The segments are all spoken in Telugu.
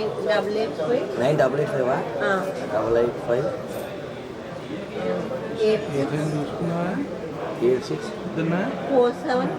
Nine double eight five nine double eight five ആ double eight five eight six four seven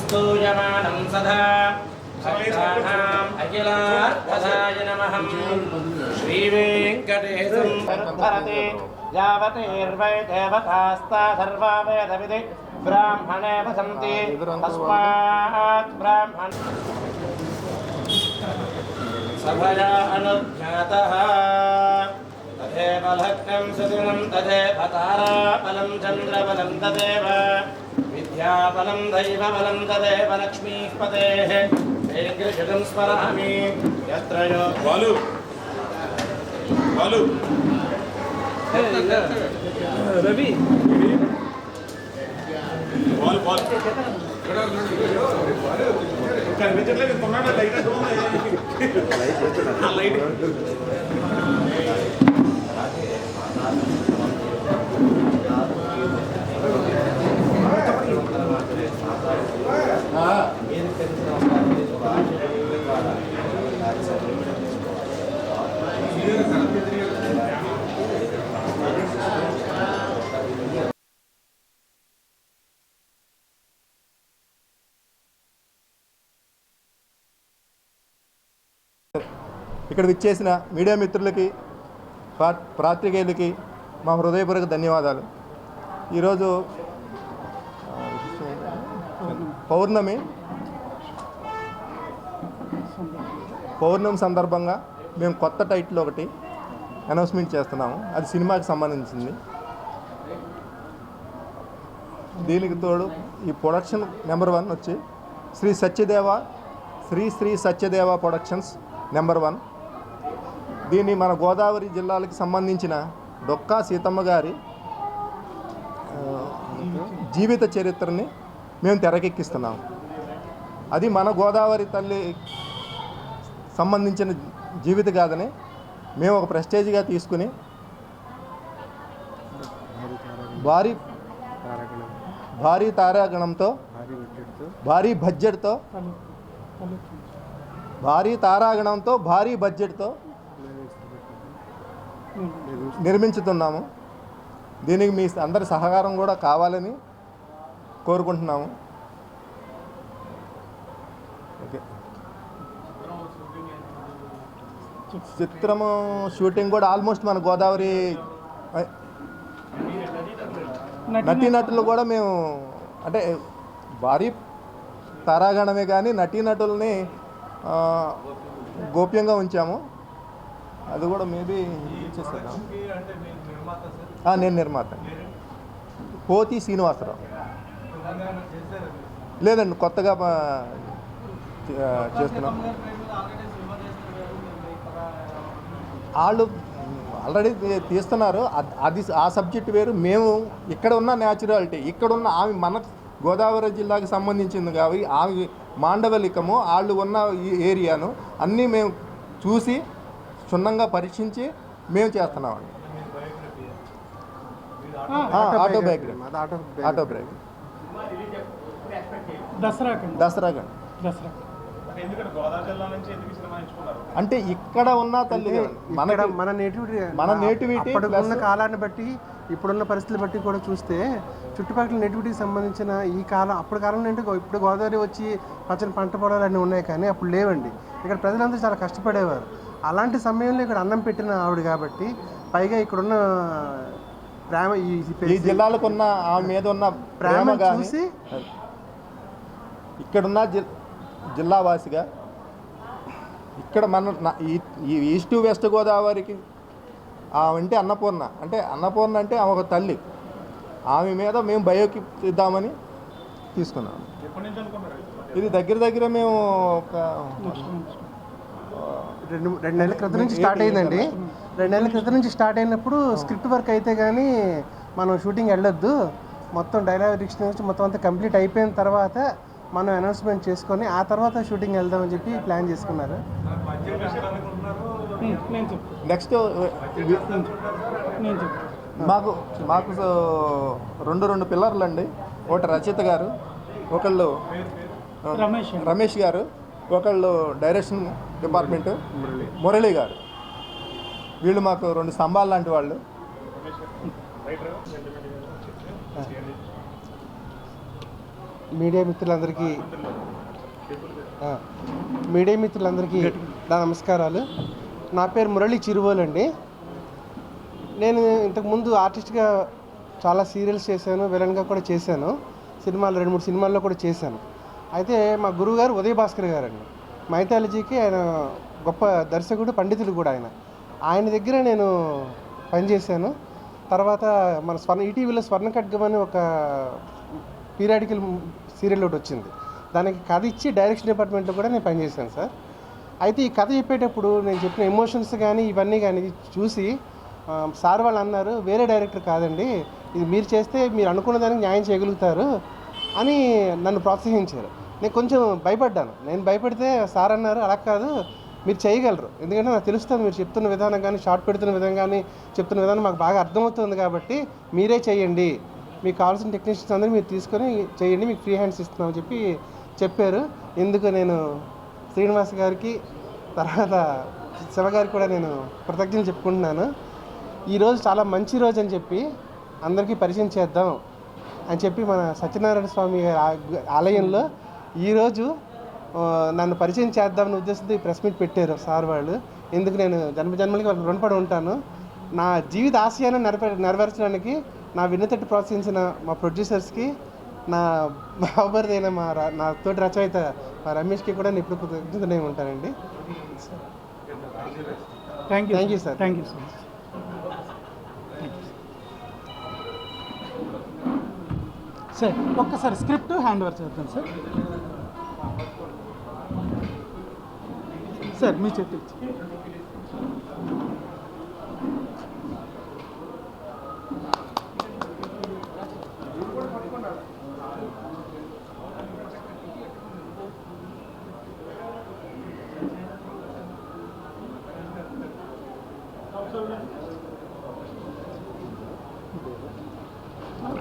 स्तूयमानं सदा। भक्तानाम् अखिलार्थदाय नमः श्रीवेङ्कटेशं तद्भरति यावतीर्वै देवतास्ता सर्वा वेदविधि ब्राह्मणे वसन्ति। तस्मात् ब्राह्मण सभया अनुज्ञातः। तदेव लग्नं सुदिनं तदेव ताराबलं चन्द्रबलं तदेव या बलं तदेव लक्ष्मीः पतेः वैर्गृषितं स्मरामि। यत्र बालु। बालु। रवि। ಬಾಲ್ ಬಾಲ್ కొన్నాడు లైట్ లైట్ ఇక్కడ విచ్చేసిన మీడియా మిత్రులకి పా- పాత్రికేయులకి మా హృదయపూర్వక ధన్యవాదాలు. ఈరోజు పౌర్ణమి. పౌర్ణమి సందర్భంగా మేము కొత్త టైటిల్ ఒకటి అనౌన్స్మెంట్ చేస్తున్నాము. అది సినిమాకి సంబంధించింది. దీనికి తోడు ఈ ప్రొడక్షన్ నెంబర్ వన్ వచ్చి Shri Satyadeva Shri Shri Satyadeva productions number one దీన్ని మన గోదావరి జిల్లాలకు సంబంధించిన డొక్కా సీతమ్మ గారి జీవిత చరిత్రని మేము తెరకెక్కిస్తున్నాం. అది మన గోదావరి తల్లి సంబంధించిన జీవిత గాథని. మేము ఒక ప్రెస్టేజ్గా తీసుకుని భారీ భారీ తారాగణంతో భారీ బడ్జెట్తో భారీ తారాగణంతో భారీ బడ్జెట్తో నిర్మించుతున్నాము. దీనికి మీ అందరి సహకారం కూడా కావాలని కోరుకుంటున్నాము. ఓకే. చిత్రము షూటింగ్ కూడా ఆల్మోస్ట్ మన గోదావరి నటీనటులు కూడా మేము అంటే భారీ తారాగణమే కానీ నటీనటుల్ని గోప్యంగా ఉంచాము. అది కూడా మేబీ ఇచ్చేసేద్దాం ఆ, నేను నిర్మాత. పోతి శ్రీనివాసరావు. లేదండి కొత్తగా చేస్తున్నాం. వాళ్ళు ఆల్రెడీ తీస్తున్నారు. అద్- అది ఆ సబ్జెక్ట్ వేరు. మేము ఇక్కడ ఉన్న న్యాచురాలిటీ ఇక్కడ ఉన్న ఆమె మన గోదావరి జిల్లాకి సంబంధించింది కాబట్టి ఆమె మాండవలికము వాళ్ళు ఉన్న ఈ ఏరియాను అన్నీ మేము చూసి క్షుణ్ణంగా పరీక్షించి మేము చేస్తున్నామండి. ఆటోబయోగ్రఫీ. ఆటోబయోగ్రఫీ. దసరా దసరా గండి దసరా. అంటే ఇక్కడ ఉన్న తల్లి మనకి మన నేటివిటీ మన అప్పటికున్న plus- కాలాన్ని బట్టి ఇప్పుడున్న పరిస్థితులు బట్టి కూడా చూస్తే చుట్టుపక్కల నేటివిటీకి సంబంధించిన ఈ కాలం అప్పటి కాలంలో ఏంటి ఇప్పుడు గోదావరి వచ్చి పచ్చని పంట పొలాలు అన్నీ ఉన్నాయి కానీ అప్పుడు లేవండి. ఇక్కడ ప్రజలందరూ చాలా కష్టపడేవారు. అలాంటి సమయంలో ఇక్కడ అన్నం పెట్టిన ఆవిడ కాబట్టి పైగా ఇక్కడున్న ప్రేమ ఈ జిల్లాలకు ఉన్న ఆమె మీద ఉన్న ప్రేమ చూసి ఇక్కడున్న జి జిల్లావాసిగా ఇక్కడ మన ఈ- ఈస్ట్ వెస్ట్ గోదావరికి ఆమె అంటే అన్నపూర్ణ అంటే అన్నపూర్ణ అంటే ఆమె ఒక తల్లి. ఆమె మీద మేము బయోకి ఇద్దామని తీసుకున్నాం. ఎప్పటి నుంచి అనుకున్నారు ఇది దగ్గర దగ్గర మేము ఒక రెండు రెండు నెలల క్రితం నుంచి స్టార్ట్ అయిందండి. రెండు నెలల క్రితం నుంచి స్టార్ట్ అయినప్పుడు స్క్రిప్ట్ వర్క్ అయితే కానీ మనం షూటింగ్ వెళ్ళొద్దు. మొత్తం డైలాగ్ డిక్షన్ నుంచి మొత్తం అంతా కంప్లీట్ అయిపోయిన తర్వాత మనం అనౌన్స్మెంట్ చేసుకొని ఆ తర్వాత షూటింగ్ వెళ్దామని చెప్పి ప్లాన్ చేసుకున్నారు. నెక్స్ట్ మాకు మాకు సో రెండు రెండు పిల్లర్లు అండి ఒకటి రచిత గారు ఒకళ్ళు రమేష్. రమేష్ గారు ఒకళ్ళు డైరెక్షన్ డిపార్ట్మెంట్ మురళి గారు. వీళ్ళు మాకు రెండు స్తంభాలు లాంటి వాళ్ళు. మీడియా మిత్రులందరికీ మీడియా మిత్రులందరికీ నా నమస్కారాలు. నా పేరు మురళి చిరువోలు అండి. నేను ఇంతకుముందు ఆర్టిస్ట్గా చాలా సీరియల్స్ చేశాను విలన్గా కూడా చేశాను. సినిమాలు రెండు మూడు సినిమాల్లో కూడా చేశాను. అయితే మా గురువుగారు ఉదయ భాస్కర్ గారు అండి మైథాలజీకి ఆయన గొప్ప దర్శకుడు పండితుడు కూడా ఆయన. ఆయన దగ్గర నేను పనిచేశాను. తర్వాత మన స్వర్ణ ఈటీవీలో స్వర్ణ ఖడ్గం అని ఒక పీరియాడికల్ సీరియల్ ఒకటి వచ్చింది. దానికి కథ ఇచ్చి డైరెక్షన్ డిపార్ట్మెంట్లో కూడా నేను పనిచేశాను సార్. అయితే ఈ కథ చెప్పేటప్పుడు నేను చెప్పిన ఎమోషన్స్ కానీ ఇవన్నీ కానీ చూసి సార్ వాళ్ళు అన్నారు వేరే డైరెక్టర్ కాదండి ఇది మీరు చేస్తే మీరు అనుకున్న దానికి న్యాయం చేయగలుగుతారు అని నన్ను ప్రోత్సహించారు. నేను కొంచెం భయపడ్డాను. నేను భయపడితే సార్ అన్నారు అలా కాదు మీరు చేయగలరు. ఎందుకంటే నాకు తెలుస్తుంది మీరు చెప్తున్న విధానం కానీ షార్ట్ పెడుతున్న విధానం కానీ చెప్తున్న విధానం మాకు బాగా అర్థమవుతుంది కాబట్టి మీరే చేయండి. మీకు కావాల్సిన టెక్నీషియన్స్ అందరూ మీరు తీసుకొని చేయండి మీకు ఫ్రీ హ్యాండ్స్ ఇస్తున్నామని చెప్పి చెప్పారు. ఎందుకు నేను శ్రీనివాస్ గారికి తర్వాత శివ గారికి కూడా నేను కృతజ్ఞతలు చెప్పుకుంటున్నాను. ఈరోజు చాలా మంచి రోజు అని చెప్పి అందరికీ పరిచయం చేద్దాం అని చెప్పి మన సత్యనారాయణ స్వామి గారి ఆలయంలో ఈరోజు నన్ను పరిచయం చేద్దామని ఉద్దేశంతో ఈ ప్రెస్ మీట్ పెట్టారు సార్ వాళ్ళు. ఎందుకు నేను జన్మ జన్మలకి వాళ్ళకి రుణపడి ఉంటాను. నా జీవిత ఆశయాన్ని నెరవే నెరవేర్చడానికి నా విన్నతట్టు ప్రోత్సహించిన మా ప్రొడ్యూసర్స్కి నా బాబర్దైన మా రా- నా తోటి రచయిత మా రమేష్కి కూడా నేను ఇప్పుడు కృతజ్ఞతనే ఉంటానండి. Thank you Thank you, sir. Thank you so much sir ఒక్కసారి స్క్రిప్ట్ హ్యాండ్ ఓవర్ చేద్దాం సార్ సార్ మీ చేతి ఇచ్చి.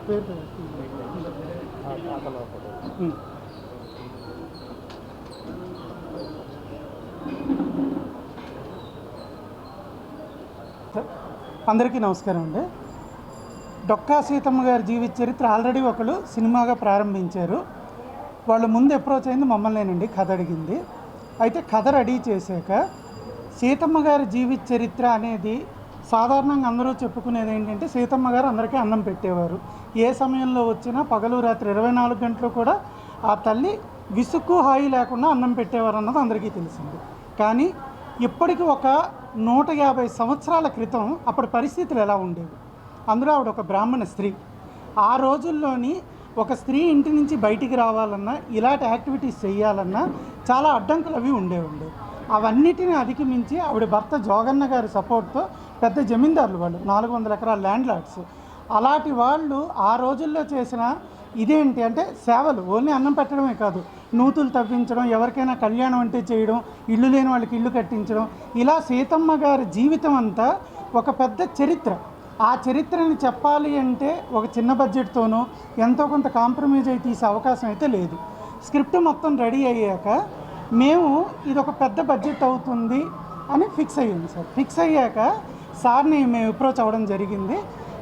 పేరు పేరు. ఉమ్. సార్, అందరికీ నమస్కారం అండి. డొక్కా సీతమ్మ గారి జీవిత చరిత్ర ఆల్రెడీ ఒకళ్ళు సినిమాగా ప్రారంభించారు. వాళ్ళు ముందు అప్రోచ్ అయింది మమ్మల్నేనండి కథ అడిగింది. అయితే కథ రెడీ చేశాక సీతమ్మ గారి జీవిత చరిత్ర అనేది సాధారణంగా అందరూ చెప్పుకునేది ఏంటంటే సీతమ్మ గారు అందరికీ అన్నం పెట్టేవారు. ఏ సమయంలో వచ్చినా పగలు రాత్రి ఇరవై నాలుగు గంటలు కూడా ఆ తల్లి విసుక్కు హాయి లేకుండా అన్నం పెట్టేవారు అన్నది అందరికీ తెలిసింది. కానీ ఇప్పటికీ ఒక నూట యాభై సంవత్సరాల క్రితం అప్పటి పరిస్థితులు ఎలా ఉండేవి? అందులో ఆవిడ ఒక బ్రాహ్మణ స్త్రీ. ఆ రోజుల్లోని ఒక స్త్రీ ఇంటి నుంచి బయటికి రావాలన్నా ఇలాంటి యాక్టివిటీస్ చేయాలన్నా చాలా అడ్డంకులు అవి ఉండేవి ఉండేవి అవన్నిటిని అధిగమించి ఆవిడ భర్త జోగన్న గారి సపోర్ట్తో పెద్ద జమీందారులు వాళ్ళు నాలుగు వందల ఎకరాల ల్యాండ్ లాడ్స్ అలాంటి వాళ్ళు ఆ రోజుల్లో చేసిన ఇదేంటి అంటే సేవలు ఓన్లీ అన్నం పెట్టడమే కాదు. నూతులు తవ్వించడం ఎవరికైనా కళ్యాణం అంటే చేయడం ఇల్లు లేని వాళ్ళకి ఇల్లు కట్టించడం. ఇలా సీతమ్మ గారి జీవితం అంతా ఒక పెద్ద చరిత్ర. ఆ చరిత్రని చెప్పాలి అంటే ఒక చిన్న బడ్జెట్తోనో ఎంతో కొంత కాంప్రమైజ్ అయి తీసే అవకాశం అయితే లేదు. స్క్రిప్ట్ మొత్తం రెడీ అయ్యాక మేము ఇది ఒక పెద్ద బడ్జెట్ అవుతుంది అని ఫిక్స్ అయ్యింది సార్. ఫిక్స్ అయ్యాక సార్ని మేము అప్రోచ్ అవ్వడం జరిగింది.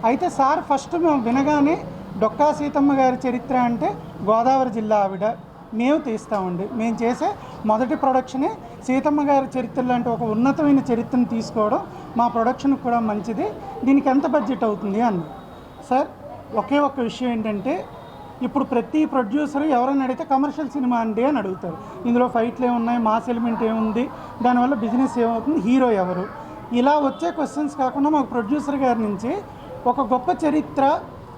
అయితే సార్ ఫస్ట్ మేము వినగానే డొక్కా సీతమ్మ గారి చరిత్ర అంటే గోదావరి జిల్లా ఆవిడ మేము తీస్తామండి మేము చేసే మొదటి ప్రొడక్షనే సీతమ్మ గారి చరిత్ర లాంటి ఒక ఉన్నతమైన చరిత్రను తీసుకోవడం మా ప్రొడక్షన్కి కూడా మంచిది. దీనికి ఎంత బడ్జెట్ అవుతుంది అన్న. సార్ ఒకే ఒక్క విషయం ఏంటంటే ఇప్పుడు ప్రతి ప్రొడ్యూసర్ ఎవరైనా అడిగితే కమర్షియల్ సినిమా అండి అని అడుగుతారు. ఇందులో ఫైట్లు ఏమున్నాయి మాస్ ఎలిమెంట్ ఏముంది దానివల్ల బిజినెస్ ఏమవుతుంది హీరో ఎవరు? ఇలా వచ్చే క్వశ్చన్స్ కాకుండా మాకు ప్రొడ్యూసర్ గారి నుంచి ఒక గొప్ప చరిత్ర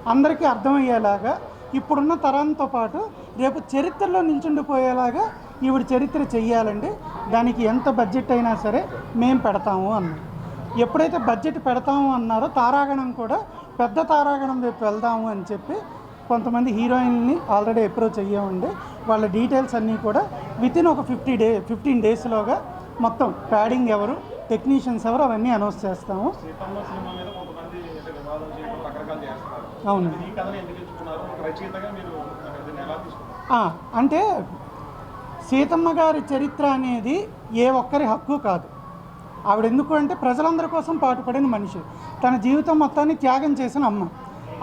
అందరికీ అర్థమయ్యేలాగా ఇప్పుడున్న తరంతో పాటు రేపు చరిత్రలో నిల్చుండిపోయేలాగా ఈవిడ చరిత్ర చెయ్యాలండి. దానికి ఎంత బడ్జెట్ అయినా సరే మేము పెడతాము అన్నారు ఎప్పుడైతే బడ్జెట్ పెడతాము అన్నారో తారాగణం కూడా పెద్ద తారాగణం రేపు వెళ్దాము అని చెప్పి కొంతమంది హీరోయిన్ని ఆల్రెడీ అప్రోచ్ అయ్యామండి వాళ్ళ డీటెయిల్స్ అన్నీ కూడా వితిన్ ఒక ఫిఫ్టీ డే ఫిఫ్టీన్ డేస్లోగా మొత్తం ప్యాడింగ్ ఎవరు టెక్నీషియన్స్ ఎవరు అవన్నీ అనౌన్స్ చేస్తాము. ఆ, అంటే సీతమ్మ గారి చరిత్ర అనేది ఏ ఒక్కరి హక్కు కాదు. ఆవిడ ఎందుకు అంటే ప్రజలందరి కోసం పాటుపడిన మనిషి. తన జీవితం మొత్తాన్ని త్యాగం చేసిన అమ్మ.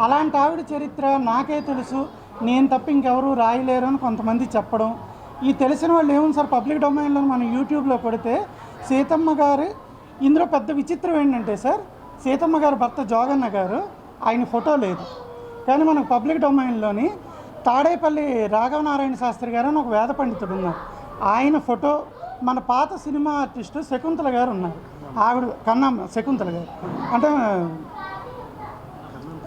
అలాంటి ఆవిడ చరిత్ర నాకే తెలుసు. నేను తప్ప ఇంకెవరు రాయలేరు అని కొంతమంది చెప్పడం. ఈ తెలిసిన వాళ్ళు ఏముంది సార్? పబ్లిక్ డొమైన్లో మనం యూట్యూబ్లో కొడితే సీతమ్మ గారు ఇందులో పెద్ద విచిత్రం ఏంటంటే సార్ సీతమ్మ గారు భర్త జోగన్న గారు ఆయన ఫోటో లేదు. కానీ మనకు పబ్లిక్ డొమైన్లోని తాడేపల్లి రాఘవనారాయణ శాస్త్రి గారు అని ఒక వేద పండితుడు ఉన్నారు. ఆయన ఫోటో మన పాత సినిమా ఆర్టిస్టు శకుంతల గారు ఉన్నారు. ఆవిడ కన్నమ్మ శకుంతల గారు. అంటే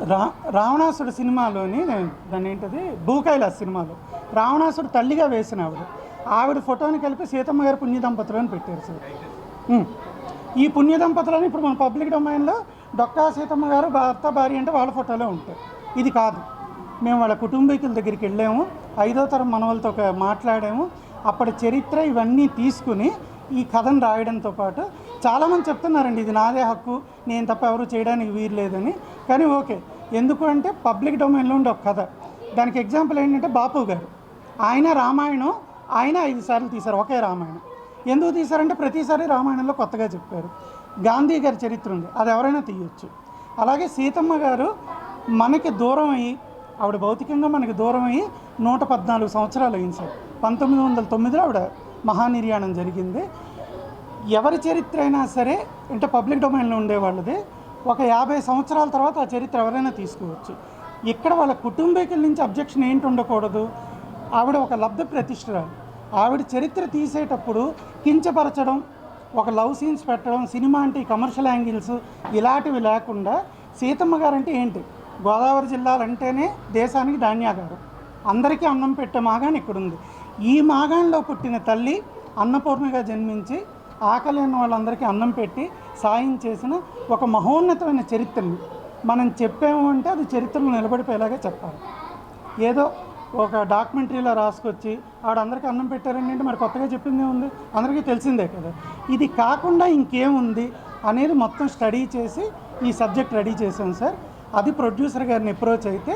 రా రావణాసుడు సినిమాలోని దాన్ని ఏంటది? భూకైలాస్ సినిమాలో. రావణాసుడు తల్లిగా వేసిన ఆవిడ. ఆవిడ ఫోటోని కలిపి సీతమ్మ గారు పుణ్యదంపతులు అని పెట్టారు సార్. ఈ పుణ్య దంపతులని ఇప్పుడు మన పబ్లిక్ డొమైన్లో డొక్కా సీతమ్మ గారు భర్త భార్య అంటే వాళ్ళ ఫోటోలో ఉంటాయి. ఇది కాదు. మేము వాళ్ళ కుటుంబీకుల దగ్గరికి వెళ్ళాము. ఐదో తరం మనవలతో మాట్లాడాము. అప్పటి చరిత్ర ఇవన్నీ తీసుకుని ఈ కథను రాయడంతో పాటు చాలామంది చెప్తున్నారండి ఇది నాదే హక్కు నేను తప్ప ఎవరు చేయడానికి వీలు లేదని కానీ ఓకే ఎందుకు అంటే పబ్లిక్ డొమైన్లో ఉండే ఒక కథ. దానికి ఎగ్జాంపుల్ ఏంటంటే బాపు గారు. ఆయన రామాయణం ఆయన ఐదు సార్లు తీశారు ఒకే రామాయణం. ఎందుకు తీశారంటే ప్రతిసారి రామాయణంలో కొత్తగా చెప్పారు. గాంధీ గారి చరిత్ర ఉంది. అది ఎవరైనా తీయొచ్చు. అలాగే సీతమ్మ గారు మనకి దూరం అయ్యి ఆవిడ భౌతికంగా మనకి దూరం అయ్యి నూట పద్నాలుగు సంవత్సరాలు అయింది సార్. పంతొమ్మిది వందల తొమ్మిదిలో ఆవిడ మహానిర్యాణం జరిగింది. ఎవరి చరిత్ర అయినా సరే అంటే పబ్లిక్ డొమైన్లో ఉండేవాళ్ళది ఒక యాభై సంవత్సరాల తర్వాత ఆ చరిత్ర ఎవరైనా తీసుకోవచ్చు. ఇక్కడ వాళ్ళ కుటుంబీకుల నుంచి అబ్జెక్షన్ ఏంటి ఉండకూడదు. ఆవిడ ఒక లబ్ధ ప్రతిష్ఠ ఆవిడ చరిత్ర తీసేటప్పుడు కించపరచడం ఒక లవ్ సీన్స్ పెట్టడం సినిమా అంటే కమర్షియల్ యాంగిల్స్ ఇలాంటివి లేకుండా సీతమ్మ గారు అంటే ఏంటి? గోదావరి జిల్లాలంటేనే దేశానికి ధాన్యాగారం. అందరికీ అన్నం పెట్టే మాగాణి ఇక్కడ ఉంది ఈ మాగాణిలో పుట్టిన తల్లి అన్నపూర్ణగా జన్మించి ఆకలి ఉన్న వాళ్ళందరికీ అన్నం పెట్టి సాయం చేసిన ఒక మహోన్నతమైన చరిత్రని మనం చెప్పాము అంటే అది చరిత్రలో నిలబడిపోయేలాగా చెప్పాలి. ఏదో ఒక డాక్యుమెంటరీలో రాసుకొచ్చి ఆవిడ అన్నం పెట్టారండి అంటే మరి కొత్తగా చెప్పింది ఉంది? అందరికీ తెలిసిందే కదా. ఇది కాకుండా ఇంకేముంది అనేది మొత్తం స్టడీ చేసి ఈ సబ్జెక్ట్ రెడీ చేశాను సార్. అది ప్రొడ్యూసర్ గారిని అప్రోచ్ అయితే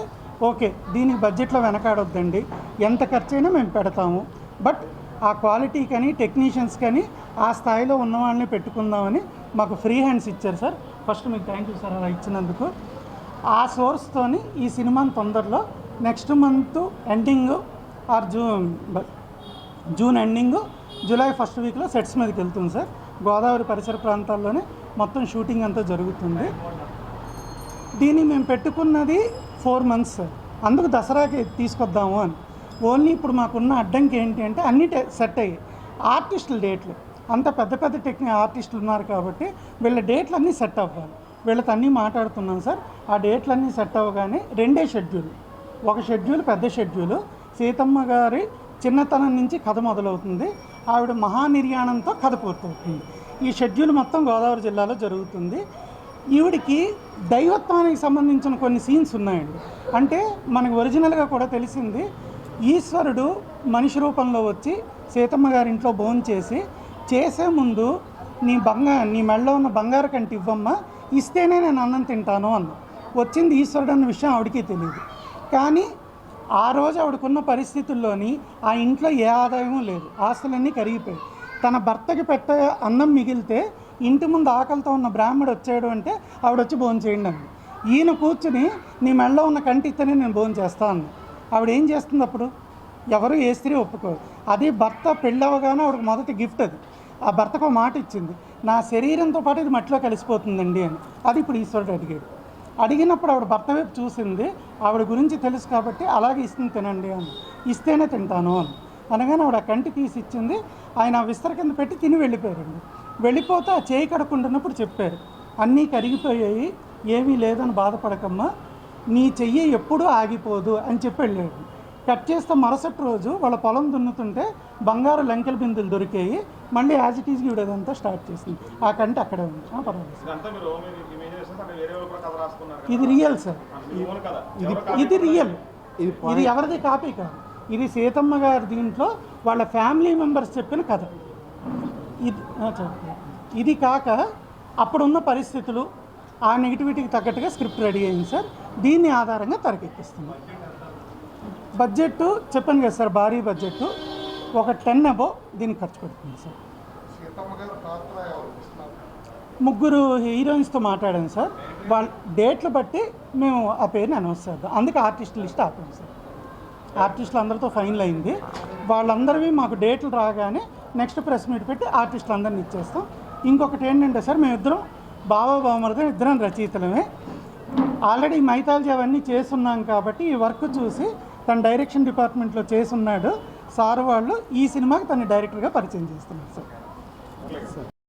ఓకే దీనికి బడ్జెట్లో వెనకాడొద్దండి. ఎంత ఖర్చైనా మేము పెడతాము. బట్ ఆ క్వాలిటీ కానీ టెక్నీషియన్స్ కానీ ఆ స్థాయిలో ఉన్న వాళ్ళని పెట్టుకుందామని మాకు ఫ్రీ హ్యాండ్స్ ఇచ్చారు సార్. ఫస్ట్ మీకు థ్యాంక్ యూ సార్ అలా ఇచ్చినందుకు. ఆ సోర్స్తోని ఈ సినిమాని తొందరలో next month ending or June June ending July first వీక్లో సెట్స్ మీదకి వెళ్తుంది సార్. గోదావరి పరిసర ప్రాంతాల్లోనే మొత్తం షూటింగ్ అంతా జరుగుతుంది. దీన్ని మేము పెట్టుకున్నది ఫోర్ మంత్స్ సార్. అందుకు దసరాకి తీసుకొద్దాము అని. ఓన్లీ ఇప్పుడు మాకున్న అడ్డంకి ఏంటి అంటే అన్ని సెట్ అయ్యాయి ఆర్టిస్టుల డేట్లు. అంత పెద్ద పెద్ద టెక్ని ఆర్టిస్టులు ఉన్నారు కాబట్టి వీళ్ళ డేట్లు అన్నీ సెట్ అవ్వాలి. వీళ్ళతో అన్నీ మాట్లాడుతున్నాం సార్. ఆ డేట్లన్నీ సెట్ అవ్వగానే రెండే షెడ్యూల్. ఒక షెడ్యూల్ పెద్ద షెడ్యూల్. సీతమ్మ గారి చిన్నతనం నుంచి కథ మొదలవుతుంది. ఆవిడ మహానిర్యాణంతో కథ పూర్తవుతుంది. ఈ షెడ్యూల్ మొత్తం గోదావరి జిల్లాలో జరుగుతుంది. ఈవిడికి దైవత్వానికి సంబంధించిన కొన్ని సీన్స్ ఉన్నాయండి. అంటే మనకు ఒరిజినల్గా కూడా తెలిసింది ఈశ్వరుడు మనిషి రూపంలో వచ్చి సీతమ్మ గారి ఇంట్లో భోజనం చేసి చేసే ముందు నీ బంగా నీ మెడలో ఉన్న బంగారు కంటి ఇవ్వమ్మా ఇస్తేనే నేను అన్నం తింటాను అన్న. వచ్చింది ఈశ్వరుడు అన్న విషయం ఆవిడకి తెలియదు కానీ ఆ రోజు ఆవిడకున్న పరిస్థితుల్లోని ఆ ఇంట్లో ఏ ఆదాయము లేదు. ఆస్తులన్నీ కరిగిపోయాయి. తన భర్తకి పెట్టే అన్నం మిగిలితే ఇంటి ముందు ఆకలితో ఉన్న బ్రాహ్మడు వచ్చాడు అంటే ఆవిడ వచ్చి భోజనం చేయండి ఈయన కూర్చుని నీ మెడలో ఉన్న కంటి ఇస్తేనే నేను భోజనం చేస్తా ఆవిడ ఏం చేస్తుంది అప్పుడు? ఎవరు ఏ స్త్రీ ఒప్పుకోరు. అది భర్త పెళ్ళవగానే ఆవిడకి మొదటి గిఫ్ట్ అది. ఆ భర్తకు మాట ఇచ్చింది. నా శరీరంతో పాటు ఇది మట్టిలో కలిసిపోతుందండి అని. అది ఇప్పుడు ఈశ్వరుడు అడిగాడు. అడిగినప్పుడు ఆవిడ భర్త వైపు చూసింది ఆవిడ గురించి తెలుసు కాబట్టి అలాగే ఇస్తుంది తినండి అని. ఇస్తేనే తింటాను అని. అనగానే ఆవిడ ఆ కంటి తీసి ఇచ్చింది. ఆయన విస్తర కింద పెట్టి తిని వెళ్ళిపోయారండి. వెళ్ళిపోతే ఆ చేయి కడుక్కుంటున్నప్పుడు చెప్పారు అన్నీ కరిగిపోయాయి ఏమీ లేదని బాధపడకమ్మా. నీ చెయ్యి ఎప్పుడూ ఆగిపోదు అని చెప్పి వెళ్ళాడు కట్ చేస్తే మరుసటి రోజు వాళ్ళ పొలం దున్నుతుంటే బంగారు లంకెల బిందులు దొరికాయి మళ్ళీ యాజ్ ఇట్ ఈజ్గా ఇవ్వడంతా స్టార్ట్ చేసింది. ఆ కంటి అక్కడే ఉంది. పర్వాలేదు. ఇది రియల్ సార్ ఇది ఇది రియల్ ఇది ఎవరిది? కాపీ కాదు. ఇది సీతమ్మ గారి దీంట్లో వాళ్ళ ఫ్యామిలీ మెంబర్స్ చెప్పిన కథ. ఇది. ఇది కాక అప్పుడున్న పరిస్థితులు ఆ నెగిటివిటీకి తగ్గట్టుగా స్క్రిప్ట్ రెడీ అయింది సార్ దీన్ని ఆధారంగా తెరకెక్కిస్తున్నాం బడ్జెట్ చెప్పాను కదా సార్ భారీ బడ్జెట్ ఒక టెన్ అబో దీనికి ఖర్చు పెడుతుంది సార్. ముగ్గురు హీరోయిన్స్తో మాట్లాడాను సార్. వాళ్ళ డేట్లు బట్టి మేము ఆ పేరుని అనౌన్స్ చేద్దాం. అందుకే ఆర్టిస్ట్ లిస్ట్ ఆపాం సార్. ఆర్టిస్టులు అందరితో ఫైనల్ అయింది. వాళ్ళందరివి మాకు డేట్లు రాగానే నెక్స్ట్ ప్రెస్ మీట్ పెట్టి ఆర్టిస్టులు అందరిని ఇచ్చేస్తాం. ఇంకొకటి ఏంటంటే సార్ మేమిద్దరం బాబా బావమరదం ఇద్దరం రచయితలమే. ఆల్రెడీ మైథాలజీ అవన్నీ చేస్తున్నాం కాబట్టి ఈ వర్క్ చూసి తన డైరెక్షన్ డిపార్ట్మెంట్లో చేసున్నాడు సార్ వాళ్ళు ఈ సినిమాకి తన డైరెక్టర్గా పరిచయం చేస్తున్నారు సార్.